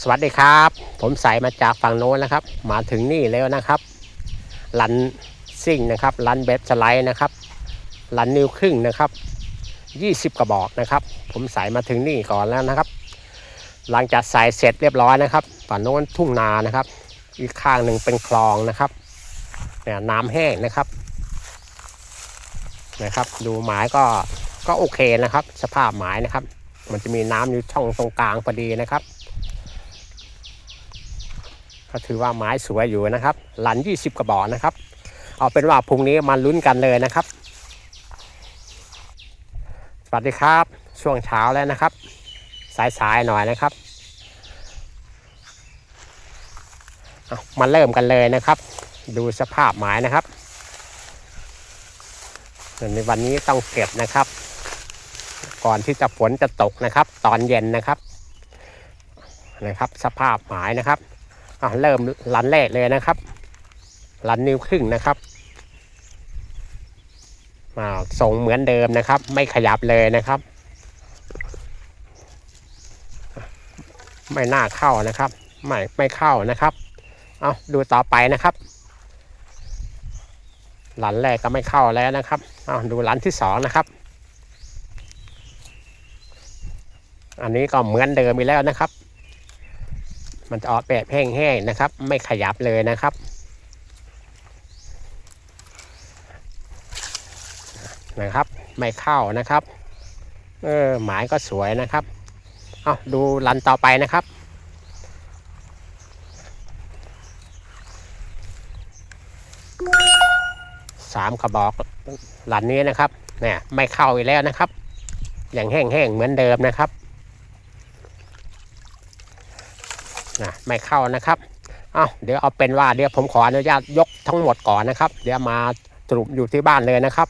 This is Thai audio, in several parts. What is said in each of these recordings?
สวัสดีครับ ผมสายมาจากฝั่งโน้นนะครับ มาถึงนี่แล้วนะครับลันซิ่งนะครับลันเบสสไลด์นะครับลันนิวครึ่งนะครับ 20 กระบอกนะครับ ผมสายมาถึงนี่ก่อนแล้วนะครับ หลังจากใส่เสร็จเรียบร้อยนะครับฝั่งโน้นทุ่งนานะครับ อีกข้างหนึ่งเป็นคลองนะครับเนี่ยน้ำแห้งนะครับนะครับ ดูหมายก็ก็โอเคนะครับ สภาพหมายนะครับ มันจะมีน้ำอยู่ช่องตรงกลางพอดีนะครับ ก็ถือว่าไม้สวยอยู่นะครับ หลัน 20 กระบอกนะครับ เอาเป็นว่าพรุ่งนี้มาลุ้นกันเลยนะครับ สวัสดีครับ ช่วงเช้าแล้วนะครับ สายๆหน่อยนะครับมาเริ่มกันเลยนะครับ ดูสภาพไม้นะครับในวันนี้ต้องเก็บนะครับ ก่อนที่จะฝนจะตกนะครับ ตอนเย็นนะครับนะครับ สภาพหมายนะครับ อะเริ่มรันแรกเลยนะครับรันนิ้วครึ่งนะครับมาส่งเหมือนเดิมนะครับ ไม่ขยับเลยนะครับ ไม่น่าเข้านะครับ ไม่ไม่เข้านะครับ เอาดูต่อไปนะครับ หลันแรกก็ไม่เข้าแล้วนะครับเอาดูหลันที่สองนะครับ อันนี้ก็เหมือนเดิมอีกแล้วนะครับ มันจะออกแบบแห้งๆนะครับ ไม่ขยับเลยนะครับ นะครับ ไม่เข้านะครับ เออหมายก็สวยนะครับ เอาดูรันต่อไปนะครับสามกระบอกรันนี้นะครับเนี่ยไม่เข้าอีกแล้วนะครับ อย่างแห้งๆเหมือนเดิมนะครับ นะไม่เข้านะครับเอาเดี๋ยวเอาเป็นว่าเดี๋ยวผมขออนุญาตยกทั้งหมดก่อนนะครับ เดี๋ยวมาสรุปอยู่ที่บ้านเลยนะครับ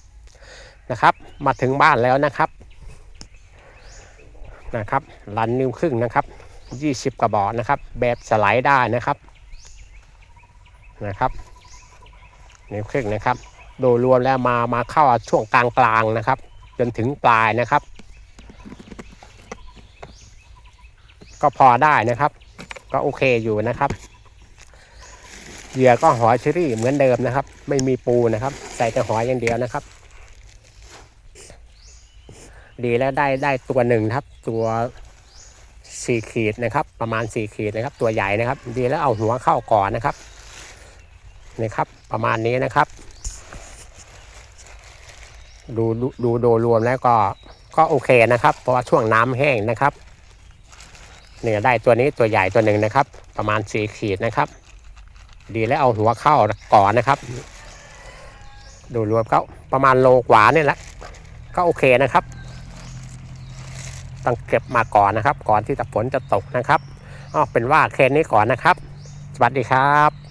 นะครับ มาถึงบ้านแล้วนะครับนะครับรันนิ้วครึ่งนะครับ20กระบอกนะครับ แบบสไลด์ได้นะครับนะครับนิ้วครึ่งนะครับ โดยรวมแล้วมามาเข้าช่วงกลางกลางนะครับ จนถึงปลายนะครับ ก็พอได้นะครับ ก็โอเคอยู่นะครับ เหยื่อก็หอยเชอรี่เหมือนเดิมนะครับ ไม่มีปูนะครับ ใส่แต่หอยอย่างเดียวนะครับ ดีแล้วได้ได้ตัวหนึ่งครับ ตัวสี่ขีดนะครับ ประมาณสี่ขีดนะครับ ตัวใหญ่นะครับ ดีแล้วเอาหัวเข้าก่อนนะครับนี่ครับ ประมาณนี้นะครับ ดูดูดูโดยรวมแล้วก็ก็โอเคนะครับ เพราะว่าช่วงน้ำแห้งนะครับ เนี่ยได้ตัวนี้ตัวใหญ่ตัวหนึ่งนะครับ ประมาณสี่ขีดนะครับ ดีแล้วเอาหัวเข้าก่อนนะครับ ดูรวมเขาประมาณโลกว่าเนี่ยแหละก็โอเคนะครับ ต้องเก็บมาก่อนนะครับ ก่อนที่จะฝนจะตกนะครับอ๋อเป็นว่าแค่นี้ก่อนนะครับ สวัสดีครับ